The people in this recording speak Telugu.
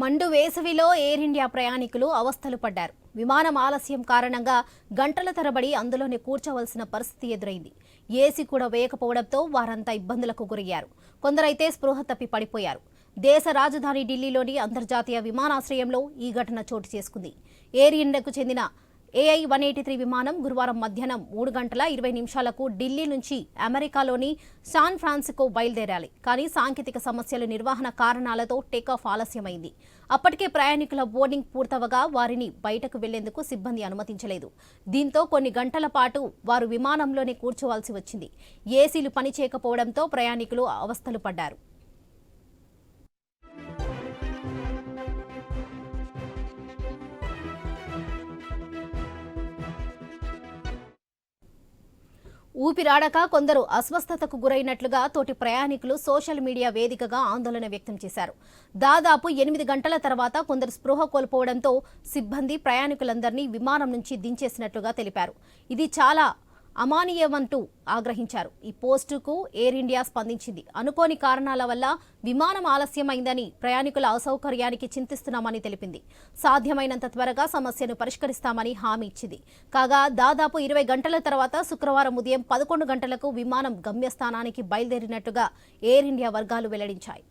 మండు వేసవిలో ఎయిర్ ఇండియా ప్రయాణికులు అవస్థలు పడ్డారు. విమానం ఆలస్యం కారణంగా గంటల తరబడి అందులోనే కూర్చోవలసిన పరిస్థితి ఎదురైంది. ఏసీ కూడా వేయకపోవడంతో వారంతా ఇబ్బందులకు గురయ్యారు. కొందరైతే స్పృహ తప్పి పడిపోయారు. దేశ రాజధాని ఢిల్లీలోని అంతర్జాతీయ విమానాశ్రయంలో ఈ ఘటన చోటు చేసుకుంది. ఎయిర్ ఇండియాకు చెందిన ఏఐ వన్ ఎయిటీ త్రీ విమానం గురువారం మధ్యాహ్నం మూడు గంటల ఇరవై నిమిషాలకు ఢిల్లీ నుంచి అమెరికాలోని శాన్ ఫ్రాన్సిస్కో బయలుదేరాలి. కానీ సాంకేతిక సమస్యల నిర్వహణ కారణాలతో టేకాఫ్ ఆలస్యమైంది. అప్పటికే ప్రయాణికుల బోర్డింగ్ పూర్తవగా వారిని బయటకు వెళ్ళేందుకు సిబ్బంది అనుమతించలేదు. దీంతో కొన్ని గంటల పాటు వారు విమానంలోనే కూర్చోవాల్సి వచ్చింది. ఏసీలు పనిచేయకపోవడంతో ప్రయాణికులు అవస్థలు పడ్డారు. ఊపిరాడక కొందరు అస్వస్థతకు గురైనట్లుగా తోటి ప్రయాణికులు సోషల్ మీడియా వేదికగా ఆందోళన వ్యక్తం చేశారు. దాదాపు ఎనిమిది గంటల తర్వాత కొందరు స్పృహ కోల్పోవడంతో సిబ్బంది ప్రయాణికులందరినీ విమానం నుంచి దించేసినట్లుగా తెలిపారు. ఇది చాలా అమానీయమంటూ ఆగ్రహించారు. ఈ పోస్టుకు ఎయిర్ ఇండియా స్పందించింది. అనుకోని కారణాల వల్ల విమానం ఆలస్యమైందని ప్రయాణికుల అసౌకర్యానికి చింతిస్తున్నామని తెలిపింది. సాధ్యమైనంత త్వరగా సమస్యను పరిష్కరిస్తామని హామీ ఇచ్చింది. కాగా దాదాపు ఇరవై గంటల తర్వాత శుక్రవారం ఉదయం పదకొండు గంటలకు విమానం గమ్యస్థానానికి బయలుదేరినట్టుగా ఎయిర్ ఇండియా వర్గాలు వెల్లడించాయి.